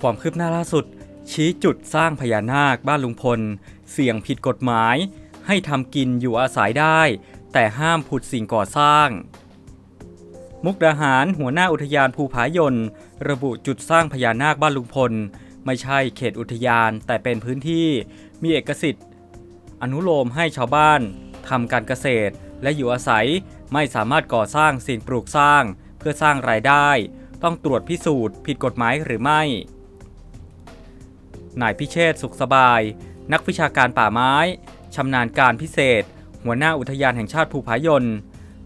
ความคืบหน้าล่าสุด ชี้จุดสร้างพญานาคบ้านลุงพล เสี่ยงผิดกฎหมาย ให้ทำกินอยู่อาศัยได้ แต่ห้ามผุดสิ่งก่อสร้าง มุกดาหารหัวหน้าอุทยานภูผายนระบุจุดสร้างพญานาคบ้านลุงพล ไม่ใช่เขตอุทยานแต่เป็นพื้นที่มีเอกสิทธิ์ อนุโลมให้ชาวบ้านทำการเกษตรและอยู่อาศัยไม่สามารถก่อสร้างสิ่งปลูกสร้าง เพื่อสร้างรายได้ ต้องตรวจพิสูจน์ ผิดกฎหมายหรือไม่ นายพิเชษสุขสบาย นักวิชาการป่าไม้ ชำนาญการพิเศษ หัวหน้าอุทยานแห่งชาติภูผายน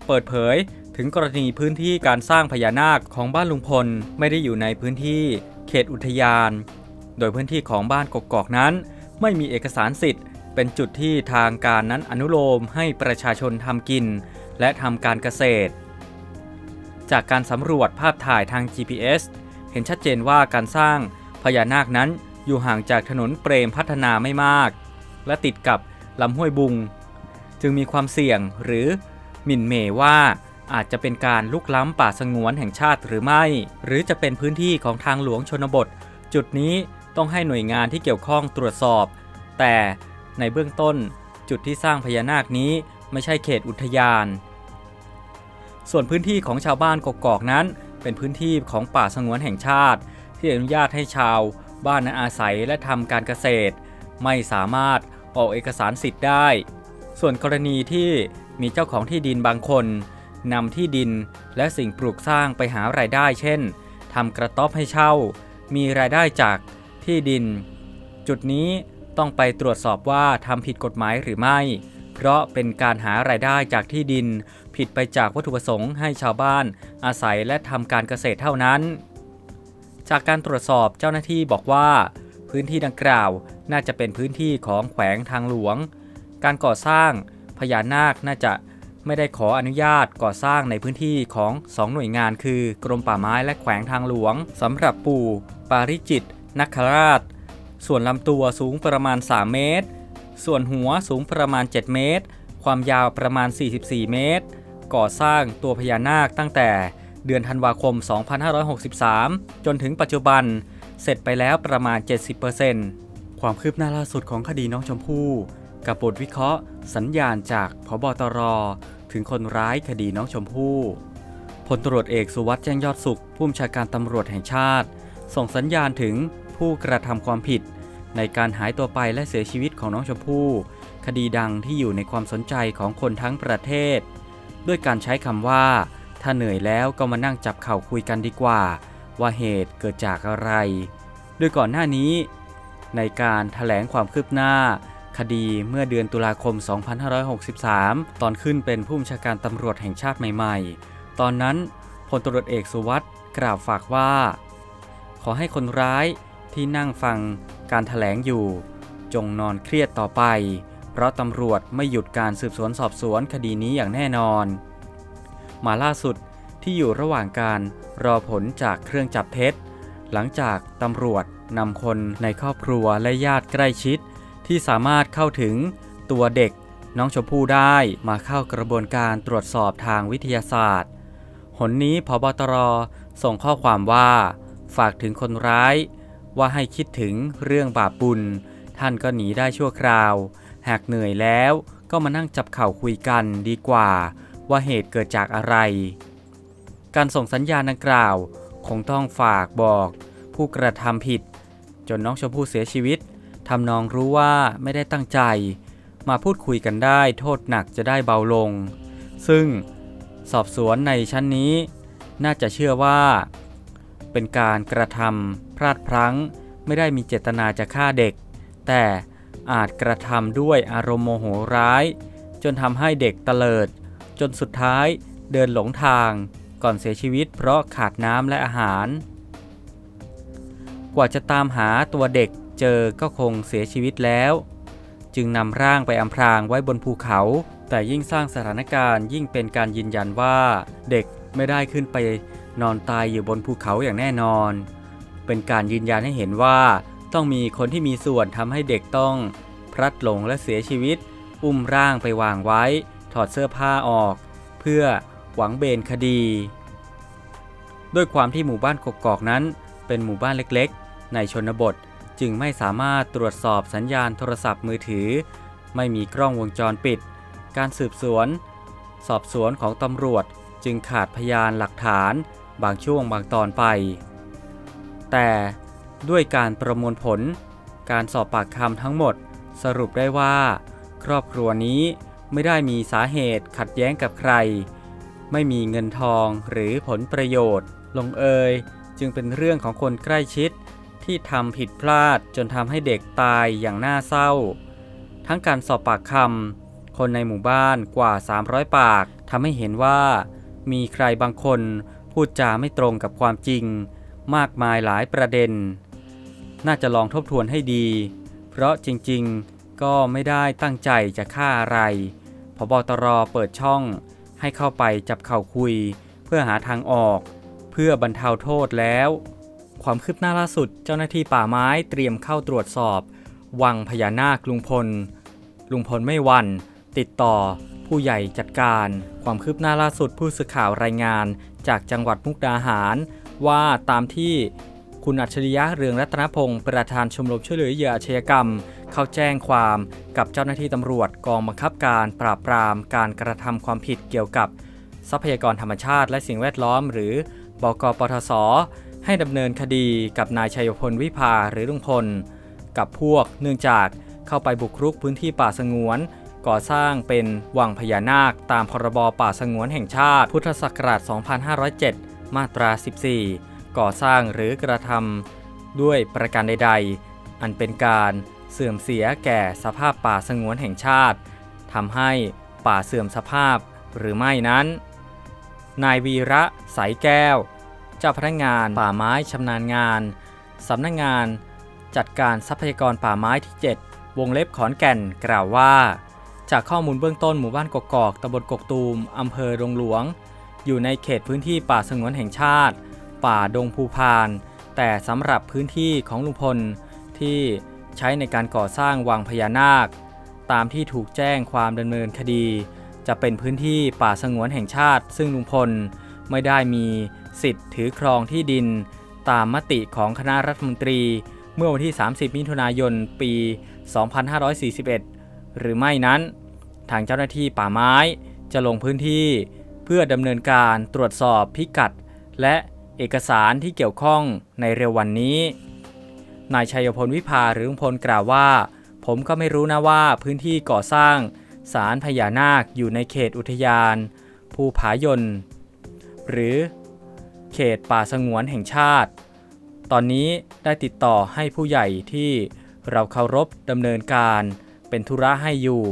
เปิดเผยถึงกรณีพื้นที่การสร้างพญานาคของบ้านลุงพลไม่ได้อยู่ในพื้นที่เขตอุทยาน โดยพื้นที่ของบ้านกกอกนั้น ไม่มีเอกสารสิทธิ์ เป็นจุดที่ทางการนั้นอนุโลมให้ประชาชนทำกิน และทำการเกษตร จากการสำรวจภาพถ่ายทาง GPS เห็นชัดเจนว่าการสร้างพญานาคนั้น อยู่ห่างจากถนนเปรมพัฒนาไม่มาก และติดกับลำห้วยบุง จึงมีความเสี่ยงหรือหมิ่นเมว่าอาจจะเป็นการลุกล้ำป่าสงวนแห่งชาติหรือไม่ หรือจะเป็นพื้นที่ของทางหลวงชนบท จุดนี้ต้องให้หน่วยงานที่เกี่ยวข้องตรวจสอบ แต่ในเบื้องต้นจุดที่สร้างพญานาคนี้ไม่ใช่เขตอุทยาน ส่วนพื้นที่ของชาวบ้านกกอกนั้น เป็นพื้นที่ของป่าสงวนแห่งชาติ ที่อนุญาตให้ชาว บ้านนั้นอาศัยและทำการเกษตร ไม่สามารถออกเอกสารสิทธิ์ได้ ส่วนกรณีที่มีเจ้าของที่ดินบางคนนำที่ดินและสิ่งปลูกสร้างไปหารายได้ เช่นทำกระต๊อบให้เช่า มีรายได้จากที่ดิน จุดนี้ต้องไปตรวจสอบว่าทำผิดกฎหมายหรือไม่ เพราะเป็นการหารายได้จากที่ดิน ผิดไปจากวัตถุประสงค์ให้ชาวบ้าน อาศัยและทำการเกษตรเท่านั้น จากการตรวจสอบเจ้าหน้าที่บอกว่า พื้นที่ดังกล่าวน่าจะเป็นพื้นที่ของแขวงทางหลวง การก่อสร้างพญานาคน่าจะไม่ได้ขออนุญาตก่อสร้างในพื้นที่ของ 2 หน่วยงานคือกรมป่าไม้และแขวงทางหลวงสำหรับปู่ ปาริจิตนักคราช ส่วนลำตัวสูงประมาณ 3 เมตร ส่วนหัวสูงประมาณ 7 เมตร ความยาวประมาณ 44 เมตร ก่อสร้างตัวพญานาคตั้งแต่ เดือนธันวาคม 2563 จนถึงปัจจุบัน เสร็จไปแล้วประมาณ 70%ความคืบหน้าล่าสุดของคดีน้องชมพู่ กับบทวิเคราะห์ สัญญาณจากพบตร ถึงคนร้ายคดีน้องชมพู่พลตรวจเอกสุวัสด์แจ้งยอดสุข ผู้บัญชาการตำรวจแห่งชาติ ส่งสัญญาณถึงผู้กระทำความผิด ในการหายตัวไปและเสียชีวิตของน้องชมพู่ คดีดังที่อยู่ในความสนใจของคนทั้งประเทศ ด้วยการใช้คำว่า ถ้าเหนื่อยแล้วก็มานั่งจับเข่าคุยกันดีกว่า ว่าเหตุเกิดจากอะไร โดยก่อนหน้านี้ ในการถแถลงความคืบหน้า คดีเมื่อเดือนตุลาคม 2563 ตอนขึ้นเป็นผู้บัญชาการตำรวจแห่งชาติใหม่ๆ ตอนนั้นพลตำรวจเอกสุวัสด์กล่าวฝากว่า ขอให้คนร้ายที่นั่งฟังการถแถลงอยู่ จงนอนเครียดต่อไป เพราะตำรวจไม่หยุดการสืบสวนสอบสวนคดีนี้อย่างแน่นอน มาล่าสุดที่อยู่ระหว่างการรอผลจากเครื่องจับเท็จ หลังจากตำรวจนำคนในครอบครัวและญาติใกล้ชิด ที่สามารถเข้าถึงตัวเด็กน้องชมพู่ได้มาเข้ากระบวนการตรวจสอบทางวิทยาศาสตร์ หนนี้พบตรส่งข้อความว่า ฝากถึงคนร้าย ว่าให้คิดถึงเรื่องบาปบุญ ท่านก็หนีได้ชั่วคราว หากเหนื่อยแล้วก็มานั่งจับเข่าคุยกันดีกว่า ว่าเหตุเกิดจากอะไร การส่งสัญญาณดังกล่าวคงต้องฝากบอก ผู้กระทำผิด จนน้องชมพู่เสียชีวิตทำนองรู้ว่าไม่ได้ตั้งใจ มาพูดคุยกันได้โทษหนักจะได้เบาลง ซึ่งสอบสวนในชั้นนี้ น่าจะเชื่อว่า เป็นการกระทำพลาดพลั้ง ไม่ได้มีเจตนาจะฆ่าเด็ก แต่อาจกระทำด้วยอารมณ์โมโหร้าย จนทำให้เด็กเตลิด จนสุดท้ายเดินหลงทางก่อนเสียชีวิตเพราะขาดน้ำและอาหาร กว่าจะตามหาตัวเด็กเจอก็คงเสียชีวิตแล้ว จึงนำร่างไปอำพรางไว้บนภูเขา แต่ยิ่งสร้างสถานการณ์ยิ่งเป็นการยืนยันว่า เด็กไม่ได้ขึ้นไปนอนตายอยู่บนภูเขาอย่างแน่นอน เป็นการยืนยันให้เห็นว่า ต้องมีคนที่มีส่วนทำให้เด็กต้อง พลัดหลงและเสียชีวิต อุ้มร่างไปวางไว้ ถอดเสื้อผ้าออก เพื่อหวังเบนคดี ด้วยความที่หมู่บ้านกกอกนั้น เป็นหมู่บ้านเล็กๆ ในชนบทจึงไม่สามารถตรวจสอบสัญญาณโทรศัพท์มือถือ ไม่มีกล้องวงจรปิด การสืบสวน สอบสวนของตำรวจจึงขาดพยานหลักฐานบางช่วงบางตอนไป แต่ด้วยการประมวลผล การสอบปากคำทั้งหมด สรุปได้ว่า ครอบครัวนี้ ไม่ได้มีสาเหตุขัดแย้งกับใคร ไม่มีเงินทองหรือผลประโยชน์ ลงเอยจึงเป็นเรื่องของคนใกล้ชิด ที่ทำผิดพลาดจนทำให้เด็กตายอย่างน่าเศร้า ทั้งการสอบปากคำคนในหมู่บ้านกว่า 300 ปากทำให้เห็นว่า มีใครบางคนพูดจาไม่ตรงกับความจริง มากมายหลายประเด็น น่าจะลองทบทวนให้ดี เพราะจริงๆก็ไม่ได้ตั้งใจจะฆ่าอะไร บตรเปิดช่องให้เข้าไปจับเข่าคุย เพื่อหาทางออก เพื่อบรรเทาโทษแล้ว ความคืบหน้าล่าสุดเจ้าหน้าที่ป่าไม้เตรียมเข้าตรวจสอบ วังพญานาคลุงพล ลุงพลไม่วัน ติดต่อผู้ใหญ่จัดการ ความคืบหน้าล่าสุดผู้สื่อข่าวรายงาน จากจังหวัดมุกดาหาร ว่าตามที่ คุณอัจฉริยะเรืองรัตนพงศ์ประธานชมรมช่วยเหลือเหยื่ออาชญากรรม เข้าแจ้งความกับเจ้าหน้าที่ตำรวจกองบังคับการปราบปรามการกระทำความผิดเกี่ยวกับ ทรัพยากรธรรมชาติและสิ่งแวดล้อม หรือบกปทศให้ดำเนินคดีกับนายชัยพลวิภาหรือลุงพล กับพวกเนื่องจากเข้าไปบุกรุกพื้นที่ป่าสงวน ก่อสร้างเป็นวังพญานาคตามพรบป่าสงวนแห่งชาติ พุทธศักราช 2507 มาตรา 14 ก่อสร้างหรือกระทำด้วยประการใด ๆ อันเป็นการเสื่อมเสียแก่สภาพป่าสงวนแห่งชาติทำให้ป่าเสื่อมสภาพหรือไม่นั้น นายวีระสายแก้ว เจ้าพนักงานป่าไม้ชำนาญงานสำนักงงานจัดการทรัพยากรป่าไม้ที่ 7 วงเล็บขอนแก่นกล่าวว่า จากข้อมูลเบื้องต้นหมู่บ้านกกอกตำบลกกตูมอำเภอดงหลวง อยู่ในเขตพื้นที่ป่าสงวนแห่งชาติ ป่าดงภูพาน แต่สำหรับพื้นที่ของลุงพลที่ใช้ในการก่อสร้างวังพญานาค ตามที่ถูกแจ้งความดำเนินคดี จะเป็นพื้นที่ป่าสงวนแห่งชาติ ซึ่งลุงพลไม่ได้มีสิทธิ์ถือครองที่ดิน ตามมติของคณะรัฐมนตรี เมื่อวันที่ 30 มิถุนายน ปี 2541 หรือไม่นั้น ทางเจ้าหน้าที่ป่าไม้จะลงพื้นที่ เพื่อดำเนินการตรวจสอบพิกัด และ เอกสารที่เกี่ยวข้องในเร็ววันนี้ นายชัยพลวิภาหรือลุงพลกล่าวว่า ผมก็ไม่รู้นะว่าพื้นที่ก่อสร้างศาลพญานาคอยู่ในเขตอุทยาน ภูผายนหรือเขตป่าสงวนแห่งชาติ ตอนนี้ได้ติดต่อให้ผู้ใหญ่ที่เราเคารพดำเนินการเป็นธุระให้อยู่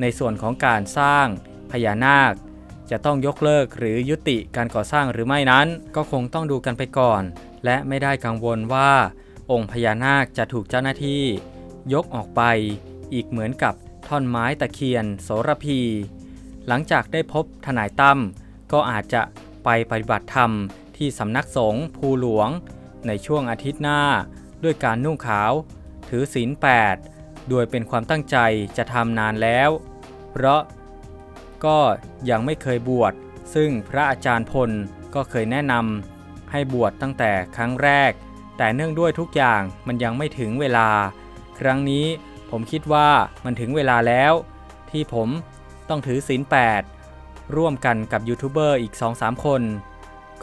ในส่วนของการสร้างพญานาค จะต้องยกเลิกหรือยุติการก่อสร้างหรือไม่นั้น ก็คงต้องดูกันไปก่อน และไม่ได้กังวลว่า องค์พญานาคจะถูกเจ้าหน้าที่ ยกออกไปอีกเหมือนกับท่อนไม้ตะเคียน โสระพี หลังจากได้พบทนายตั้มก็อาจจะไปปฏิบัติธรรมที่สำนักสงฆ์ภูหลวง ในช่วงอาทิตย์หน้า ด้วยการนุ่งขาว ถือศีล8โดยเป็นความตั้งใจจะทำนานแล้ว เพราะ ก็ยังไม่เคยบวช ซึ่งพระอาจารย์พลก็เคยแนะนำให้บวชตั้งแต่ครั้งแรก แต่เนื่องด้วยทุกอย่างมันยังไม่ถึงเวลา ครั้งนี้ผมคิดว่ามันถึงเวลาแล้ว ที่ผมต้องถือศีล8ร่วมกันกับยูทูบเบอร์อีก 2-3 คน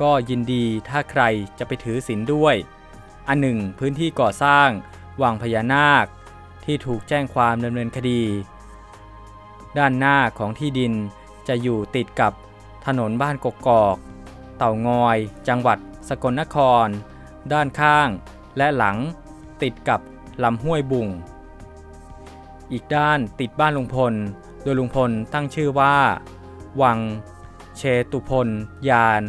ก็ยินดีถ้าใครจะไปถือศีลด้วย อันหนึ่งพื้นที่ก่อสร้างวังพญานาค ที่ถูกแจ้งความดำเนินคดี ด้านหน้าของที่ดินจะอยู่ติดกับถนนบ้านกกอก เต่างอย จังหวัดสกลนคร ด้านข้างและหลังติดกับลำห้วยบุง อีกด้านติดบ้านลุงพล โดยลุงพลตั้งชื่อว่า วัง เชตุพล ยาน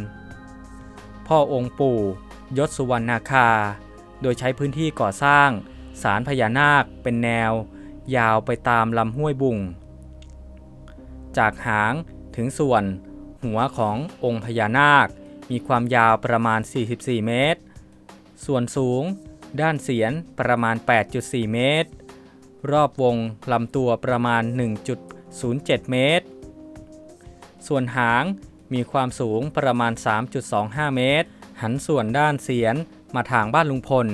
พ่อองค์ปู่ ยศสุวรรณาคา โดยใช้พื้นที่ก่อสร้างศาลพญานาคเป็นแนว ยาวไปตามลำห้วยบุง จากหางถึงส่วนหัวขององค์พญานาค มีความยาวประมาณ 44 เมตร ส่วนสูงด้านเสียนประมาณ 8.4 เมตร รอบวงลำตัวประมาณ 1.07 เมตร ส่วนหางมีความสูงประมาณ 3.25 เมตร หันส่วนด้านเสียนมาทางบ้านลุงพล